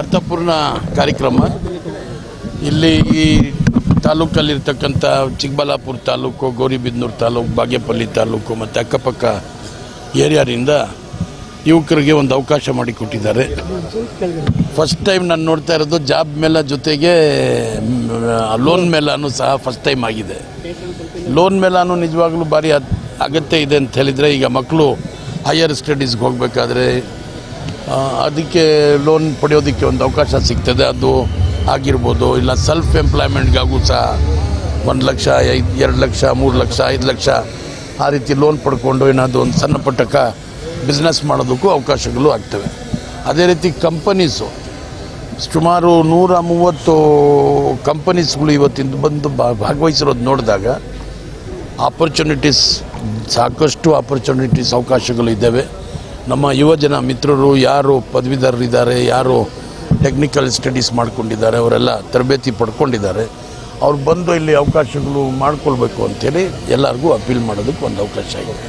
ಅರ್ಥಪೂರ್ಣ ಕಾರ್ಯಕ್ರಮ. ಇಲ್ಲಿ ಈ ತಾಲೂಕಲ್ಲಿರ್ತಕ್ಕಂಥ ಚಿಕ್ಕಬಳ್ಳಾಪುರ ತಾಲೂಕು, ಗೌರಿಬಿದನೂರು ತಾಲೂಕು, ಬಾಗೇಪಲ್ಲಿ ತಾಲೂಕು ಮತ್ತು ಅಕ್ಕಪಕ್ಕ ಏರಿಯಾದಿಂದ ಯುವಕರಿಗೆ ಒಂದು ಅವಕಾಶ ಮಾಡಿಕೊಟ್ಟಿದ್ದಾರೆ. ಫಸ್ಟ್ ಟೈಮ್ ನಾನು ನೋಡ್ತಾ ಇರೋದು ಜಾಬ್ ಮೇಳ ಜೊತೆಗೆ ಲೋನ್ ಮೇಳನೂ ಸಹ ಫಸ್ಟ್ ಟೈಮ್ ಆಗಿದೆ. ಲೋನ್ ಮೇಳನೂ ನಿಜವಾಗ್ಲೂ ಭಾರಿ ಅಗತ್ಯ ಇದೆ ಅಂತ ಹೇಳಿದರೆ ಈಗ ಮಕ್ಕಳು ಹೈಯರ್ ಸ್ಟಡೀಸ್ಗೆ ಹೋಗಬೇಕಾದ್ರೆ ಅದಕ್ಕೆ ಲೋನ್ ಪಡೆಯೋದಕ್ಕೆ ಒಂದು ಅವಕಾಶ ಸಿಗ್ತದೆ. ಅದು ಆಗಿರ್ಬೋದು. ಇಲ್ಲ ಸೆಲ್ಫ್ ಎಂಪ್ಲಾಯ್ಮೆಂಟ್ಗಾಗೂ ಸಹ ಒಂದು ಲಕ್ಷ, ಐದು, ಎರಡು ಲಕ್ಷ, ಮೂರು ಲಕ್ಷ, ಐದು ಲಕ್ಷ ಆ ರೀತಿ ಲೋನ್ ಪಡ್ಕೊಂಡು ಏನಾದರೂ ಒಂದು ಸಣ್ಣ ಪುಟ್ಟ ಕ ಬಿಸ್ನೆಸ್ ಮಾಡೋದಕ್ಕೂ ಅವಕಾಶಗಳು ಆಗ್ತವೆ. ಅದೇ ರೀತಿ ಕಂಪನೀಸು ಸುಮಾರು ನೂರ ಮೂವತ್ತು ಕಂಪನೀಸ್ಗಳು ಇವತ್ತಿಂದ ಬಂದು ಭಾಗವಹಿಸಿರೋದು ನೋಡಿದಾಗ ಆಪರ್ಚುನಿಟೀಸ್ ಸಾಕಷ್ಟು ಆಪರ್ಚುನಿಟೀಸ್ ಅವಕಾಶಗಳು ಇದ್ದಾವೆ. ನಮ್ಮ ಯುವಜನ ಮಿತ್ರರು ಯಾರು ಪದವೀಧರರಿದ್ದಾರೆ, ಯಾರು ಟೆಕ್ನಿಕಲ್ ಸ್ಟಡೀಸ್ ಮಾಡ್ಕೊಂಡಿದ್ದಾರೆ, ಅವರೆಲ್ಲ ತರಬೇತಿ ಪಡ್ಕೊಂಡಿದ್ದಾರೆ. ಅವ್ರು ಬಂದು ಇಲ್ಲಿ ಅವಕಾಶಗಳು ಮಾಡ್ಕೊಳ್ಬೇಕು ಅಂತೇಳಿ ಎಲ್ಲರಿಗೂ ಅಪೀಲ್ ಮಾಡೋದಕ್ಕೆ ಒಂದು ಅವಕಾಶ ಇದೆ